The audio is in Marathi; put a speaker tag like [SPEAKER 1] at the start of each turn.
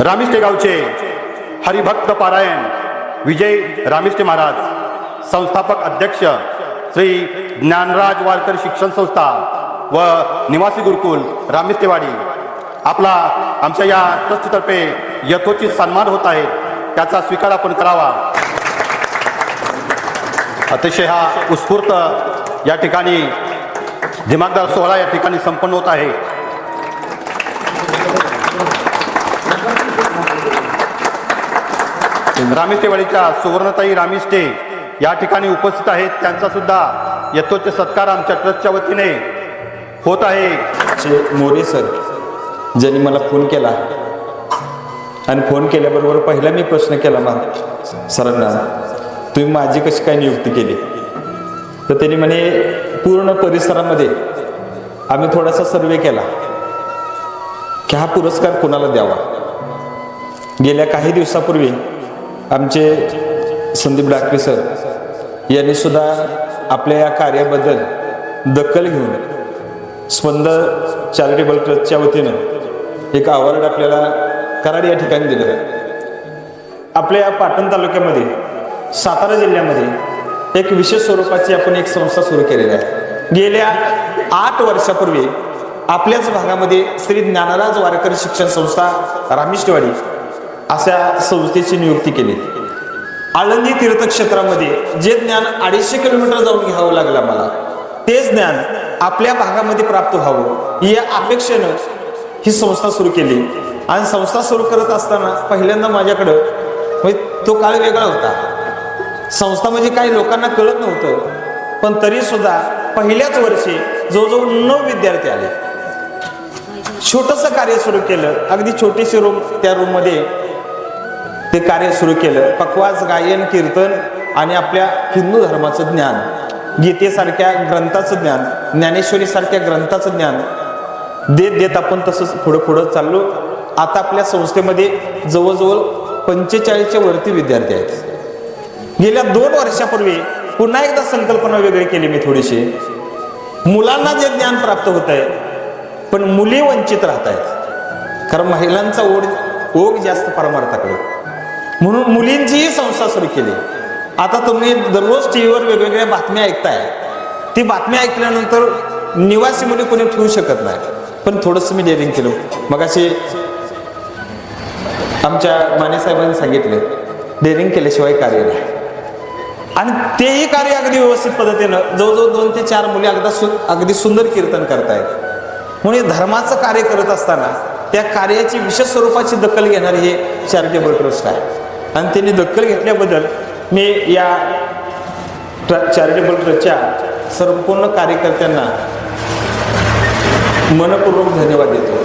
[SPEAKER 1] रामिस्ते गावचे हरिभक्त पारायण विजय रामिस्ते महाराज संस्थापक अध्यक्ष श्री ज्ञानराज वारकर शिक्षण संस्था व निवासी गुरुकुल रामिस्तेवाडी आपला आमच्या या ट्रस्टतर्फे यथोचित सन्मान होत आहे त्याचा स्वीकार आपण करावा. अतिशय हा उत्स्फूर्त या ठिकाणी दिमागदार सोहळा या ठिकाणी संपन्न होत आहे. रामिष्टेवाडीच्या सुवर्णताई रामिष्टे या ठिकाणी उपस्थित आहेत. त्यांचा सुद्धा यथोच्च सत्कार आमच्या ट्रस्टच्या वतीने होत आहे.
[SPEAKER 2] मोरे सर ज्यांनी मला फोन केला आणि फोन केल्याबरोबर पहिला मी प्रश्न केला मा सरांना तुम्ही माझी कशी काय नियुक्ती केली? तर त्यांनी म्हणे पूर्ण परिसरामध्ये आम्ही थोडासा सर्वे केला की हा पुरस्कार कोणाला द्यावा? गेल्या काही दिवसापूर्वी आमचे संदीप डाकरे सर यांनी सुद्धा आपल्या या कार्याबद्दल दखल घेऊन स्पंद चॅरिटेबल ट्रस्टच्या वतीनं एक अवॉर्ड आपल्याला कराड या ठिकाणी दिलं. आपल्या या पाटण तालुक्यामध्ये सातारा जिल्ह्यामध्ये एक विशेष स्वरूपाची आपण एक संस्था सुरू केलेली आहे. गेल्या आठ वर्षापूर्वी आपल्याच भागामध्ये श्री ज्ञानराज वारकरी शिक्षण संस्था रामिष्टवाडी अशा संस्थेची नियुक्ती केली. आळंदी तीर्थक्षेत्रामध्ये जे ज्ञान अडीचशे किलोमीटर जाऊन घ्यावं लागलं मला तेच ज्ञान आपल्या भागामध्ये प्राप्त व्हावं या अपेक्षेनं ही संस्था सुरू केली. आणि संस्था सुरू करत असताना पहिल्यांदा माझ्याकडं म्हणजे तो काळ वेगळा होता. संस्था म्हणजे काही लोकांना कळत नव्हतं पण तरी सुद्धा पहिल्याच वर्षी जवळजवळ नऊ विद्यार्थी आले. छोटंसं कार्य सुरू केलं अगदी छोटीशी रूम त्या रूममध्ये ते कार्य सुरू केलं. पकवाज गायन कीर्तन आणि आपल्या हिंदू धर्माचं ज्ञान. गीतेसारख्या ग्रंथाचं ज्ञान. ज्ञानेश्वरीसारख्या ग्रंथाचं ज्ञान. देत देत आपण तसंच पुढं पुढं चाललो. आता आपल्या संस्थेमध्ये जवळजवळ पंचेचाळीसच्या वरती विद्यार्थी आहेत. गेल्या दोन वर्षापूर्वी पुन्हा एकदा संकल्पना वेगळी केली मी थोडीशी. मुलांना जे ज्ञान प्राप्त होत आहे पण मुली वंचित राहत आहेत कारण महिलांचा ओढ ओघ जास्त परमार्थाकडे म्हणून मुलींचीही संस्था सुरू केली. आता तुम्ही दररोज टी व्हीवर वेगवेगळ्या बातम्या ऐकताय. ती बातम्या ऐकल्यानंतर निवासी मुली कोणी ठेवू शकत नाही. पण थोडंसं मी डेअरिंग केलं. मग अशी आमच्या माने साहेबांनी सांगितलं डेअरिंग केल्याशिवाय कार्य नाही. आणि तेही कार्य अगदी व्यवस्थित पद्धतीनं जवळजवळ दोन ते चार मुली अगदा सु अगदी सुंदर कीर्तन करतायत. म्हणून धर्माचं कार्य करत असताना त्या कार्याची विशेष स्वरूपाची दखल घेणारे हे चॅरिटेबल ट्रस्ट आहे. आणि त्यांनी दखल घेतल्याबद्दल मी या ट्र चॅरिटेबल ट्रस्टच्या संपूर्ण कार्यकर्त्यांना मनपूर्वक धन्यवाद देतो.